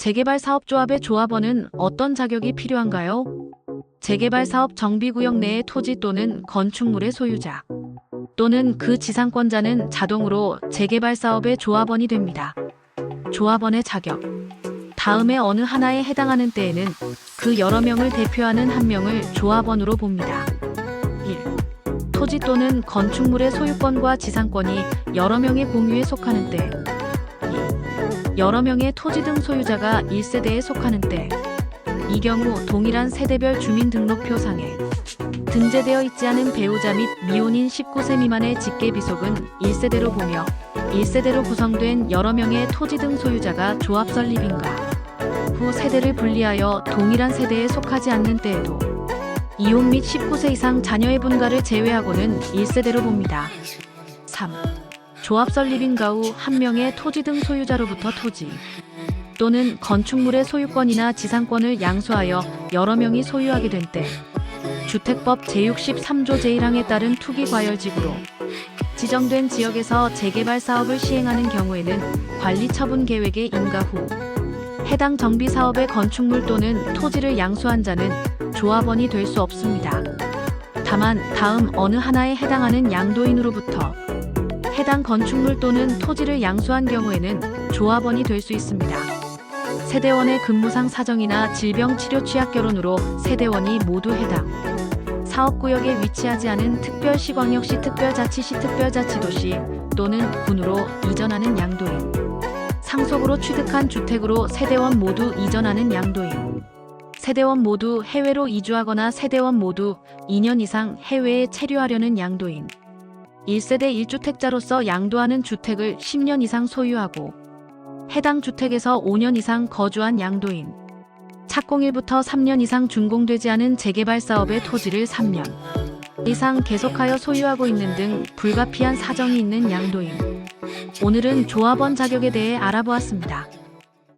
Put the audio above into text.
재개발 사업조합의 조합원은 어떤 자격이 필요한가요? 재개발 사업 정비구역 내의 토지 또는 건축물의 소유자 또는 그 지상권자는 자동으로 재개발 사업의 조합원이 됩니다. 조합원의 자격 다음에 어느 하나에 해당하는 때에는 그 여러 명을 대표하는 한 명을 조합원으로 봅니다. 1. 토지 또는 건축물의 소유권과 지상권이 여러 명의 공유에 속하는 때 2. 여러 명의 토지 등 소유자가 1세대에 속하는 때 이 경우 동일한 세대별 주민등록표상에 등재되어 있지 않은 배우자 및 미혼인 19세 미만의 직계비속은 1세대로 보며 1세대로 구성된 여러 명의 토지 등 소유자가 조합 설립인가 후 세대를 분리하여 동일한 세대에 속하지 않는 때에도 이혼 및 19세 이상 자녀의 분가를 제외하고는 1세대로 봅니다. 3. 조합 설립인가 후한 명의 토지 등 소유자로부터 토지 또는 건축물의 소유권이나 지상권을 양수하여 여러 명이 소유하게 된 때 주택법 제63조 제1항에 따른 투기 과열지구로 지정된 지역에서 재개발 사업을 시행하는 경우에는 관리 처분 계획의 인가 후 해당 정비 사업의 건축물 또는 토지를 양수한 자는 조합원이 될 수 없습니다. 다만 다음 어느 하나에 해당하는 양도인으로부터 해당 건축물 또는 토지를 양수한 경우에는 조합원이 될 수 있습니다. 세대원의 근무상 사정이나 질병 치료 취약 결혼으로 세대원이 모두 해당. 사업구역에 위치하지 않은 특별시광역시 특별자치시 특별자치도시 또는 군으로 이전하는 양도인. 상속으로 취득한 주택으로 세대원 모두 이전하는 양도인. 세대원 모두 해외로 이주하거나 세대원 모두 2년 이상 해외에 체류하려는 양도인 1세대 1주택자로서 양도하는 주택을 10년 이상 소유하고 해당 주택에서 5년 이상 거주한 양도인 착공일부터 3년 이상 준공되지 않은 재개발 사업의 토지를 3년 이상 계속하여 소유하고 있는 등 불가피한 사정이 있는 양도인 오늘은 조합원 자격에 대해 알아보았습니다.